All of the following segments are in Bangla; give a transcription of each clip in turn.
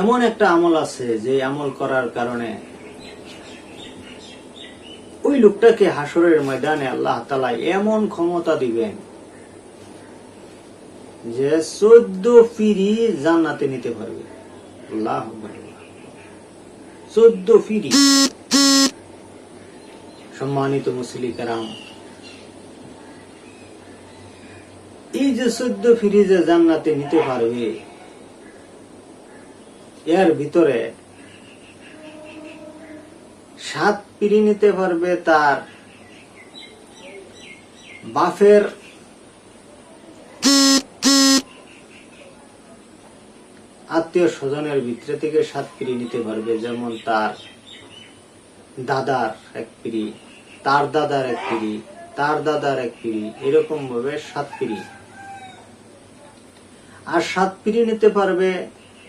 এমন একটা আমল আছে যে আমল করার কারণে ওই লোকটাকে হাসরের ময়দানে আল্লাহ তালা এমন ক্ষমতা দিবেন যে চোদ্দ ফিরি জান্নাতে নিতে পারবে। আল্লাহ চোদ্দ ফিরি। সম্মানিত মুসলিকারাম এই যে চোদ্দ ফিরি যে জান্নাতে নিতে পারবে এর ভিতরে সাত পিড়ি নিতে পারবে তার বাফের আত্মীয় স্বজনের ভিতরে থেকে সাত পিড়ি নিতে পারবে, যেমন তার দাদার এক পিড়ি, তার দাদার এক পিড়ি, তার দাদার এক পিড়ি এরকম ভাবে সাত পিড়ি। আর সাত পিড়ি নিতে পারবে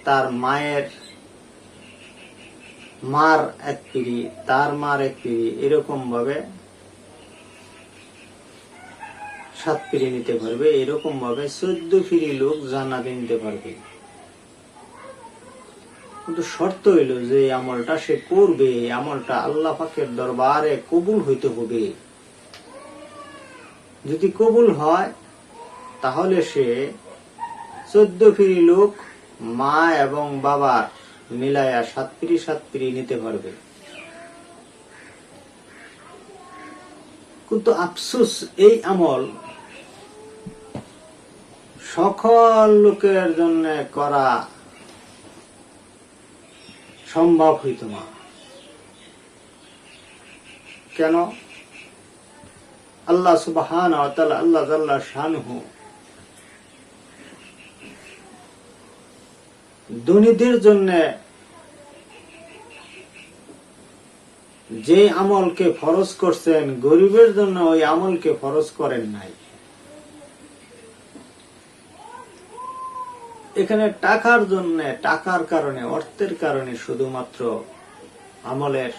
তার মায়ের মার এক পিড়ি, তার মার এক পিড়ি, এরকম ভাবে সাত পিড়ি নিতে পারবে, এরকম ভাবে চোদ্দ ফিরি লোক জান্নাতে নিতে পারবে। কিন্তু শর্ত হইল যে আমলটা সে করবে আমলটা আল্লাহ পাকের দরবারে কবুল হইতে হবে। যদি কবুল হয়, তাহলে সে চোদ্দ ফিরি লোক মা এবং বাবার মিলায়া সাত পিড়ি সাত পিড়ি নিতে পারবে। কিন্তু আফসুস, এই আমল সকল লোকের জন্য করা সম্ভব হইত না। কেন? আল্লাহ সুবহান আল্লাহ জাল্লা শানহু দুর্নীতির জন্য যে আমলকে ফরজ করছেন, গরিবের জন্য ওই আমলকে ফরজ করেন নাই। এখানে টাকার জন্য, টাকার কারণে, অর্থের কারণে শুধুমাত্র আমলের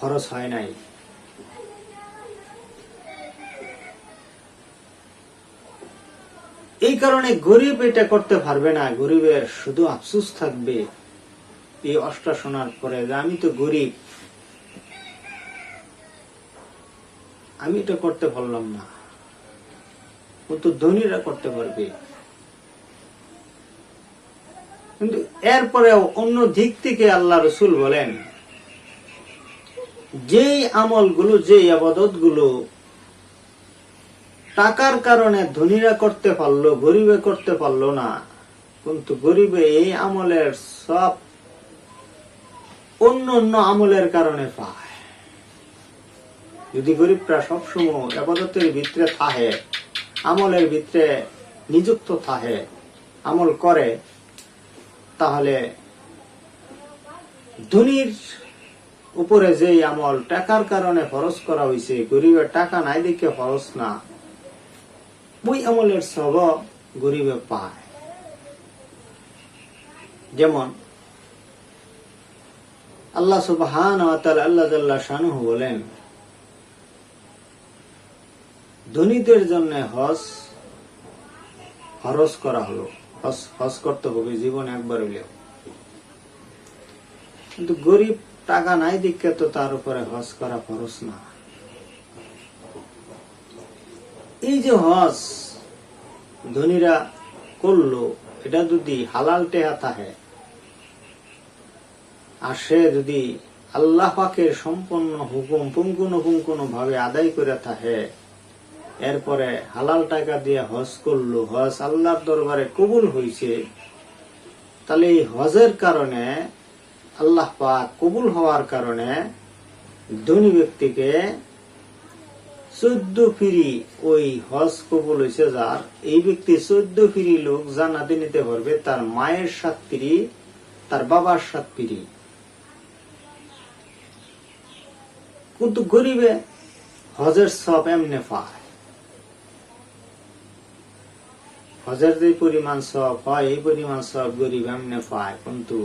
খরচ হয় নাই। এই কারণে গরিব এটা করতে পারবে না। গরিবের শুধু আফসুস থাকবে। এই অষ্টা শোনার পরে আমি তো গরিব, আমি এটা করতে পারলাম না। কিন্তু ধনীরা করতে পারবে। কিন্তু এরপরে অন্য দিক থেকে আল্লাহ রসুল বলেন, যেই আমলগুলো যে আবাদতগুলো টাকার কারণে ধনীরা করতে পারল, গরিবে করতে পারল না। কিন্তু গরিবে এই আমলের সব অন্য অন্য আমলের কারণে পায়। যদি গরিবরা সবসময় আবাদতের ভিতরে থাহে আমলের ভিতরে নিযুক্ত থাহে আমল করে, তাহলে ধনীর উপরে যে আমল টাকার কারণে খরচ করা হয়েছে গরিবের টাকা নাই দেখে খরচ না। ওই আমলের সব গরিবে পায়। যেমন, আল্লাহ সুবহান আল্লাহ জাল্লা বলেন, ধনীদের জন্য হজ খরচ করা হলো। হজ হজ করতে হবে, জীবনে একবার হইলেও। কিন্তু গরিব টাকা নাই দিকে তো তার উপরে হজ করা খরচ না। এই যে হজ, ধনীরা করল, এটা যদি হালাল টেহা থাকে, আর সে যদি আল্লাহ পাকের সম্পন্ন হুকুম পুঙ্কুন পুঙ্কুন ভাবে আদায় করে থাকে, এরপরে হালাল টাকা দিয়ে হজ করল, হজ আল্লাহর দরবারে কবুল হয়েছে, তাহলে এই হজের কারণে, আল্লাহ পাক কবুল হওয়ার কারণে ধনী ব্যক্তিকে চোদ্দ ফিরি ওই হজ কবুল হয়েছে যার। এই ব্যক্তি চোদ্দ ফিরি লোক জানাতে নিতে পারবে তার মায়ের সাত পিড়ি তার বাবার সাত পিড়ি কিন্তু গরিবে হজের সব এমনে পায়। হজের যে পরিমাণ সব হয়, এই পরিমাণ সব গরিব এমনে পায়। কিন্তু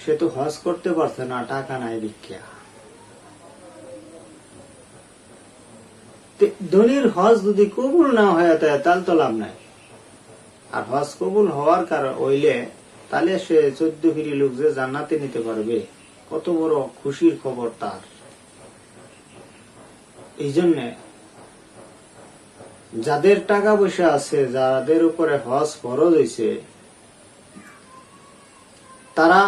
সে তো হজ করতে পারছে না, টাকা নাই দীক্ষা ধনীর হজ যদি কবুল না হয়ে থাকে তাহলে তো লাভ নাই। আর হজ কবুল হওয়ার কারণ হইলে, তাহলে সে চোদ্দ ফিরি লোক যে জান্নাতে নিতে পারবে, কত বড় খুশির খবর তার। এই জন্যে যাদের টাকা পয়সা আছে, যাদের উপরে হজ ফরজ হয়েছে তারা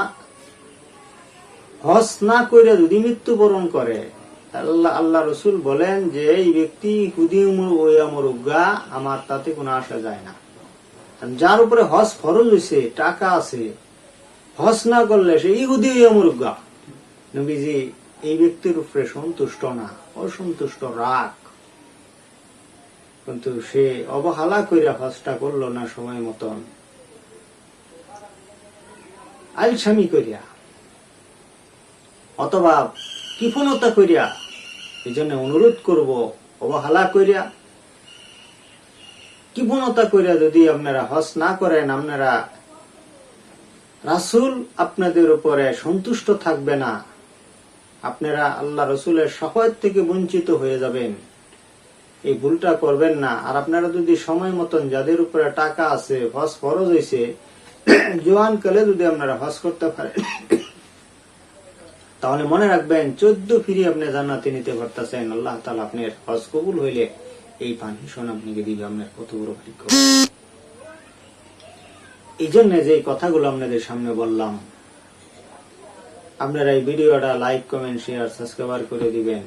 হজ না করে যদি মৃত্যুবরণ করে আল্লাহ আল্লাহ রসুল বলেন যে, এই ব্যক্তি হুদি মরুগা আমার তাতে কোনো আসা যায় না। যার উপরে হজ ফরজ হয়েছে, টাকা আছে, হজ না করলে সে ইহুদি মরুগা নবীজি, এই ব্যক্তির উপরে সন্তুষ্ট না, অসন্তুষ্ট রাগ। কিন্তু সে অবহেলা কইরা হজটা করল না সময় মতন। আলসামি করিয়া অথবা কৃপণতা করিয়া এই জন্য অনুরোধ করব, অবহেলা করিয়া কৃপণতা করিয়া যদি আপনারা হজ না করেন, আপনারা রাসুল আপনাদের উপরে সন্তুষ্ট থাকবে না। আপনারা আল্লাহ রসুলের সহায়ত থেকে বঞ্চিত হয়ে যাবেন। এই ভুলটা করবেন না। আর আপনারা যদি সময় মতন যাদের উপরে টাকা আছে, হজ ফরজ হয়েছে জোয়ান কালে যদি আপনারা হজ করতে পারেন তাহলে মনে রাখবেন, চোদ্দ ফিরি আপনি জান্নাতে নিতে পারতেছেন। আল্লাহ তালা আপনার হজ কবুল হইলে এই পারমিশন আপনাকে দিবে, আপনার কত বড় ভাগ্য। এই জন্য যে কথাগুলো আপনাদের সামনে বললাম, আপনারা এই ভিডিওটা লাইক, কমেন্ট শেয়ার সাবস্ক্রাইব করে দিবেন।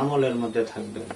আমলের মধ্যে থাকবেন।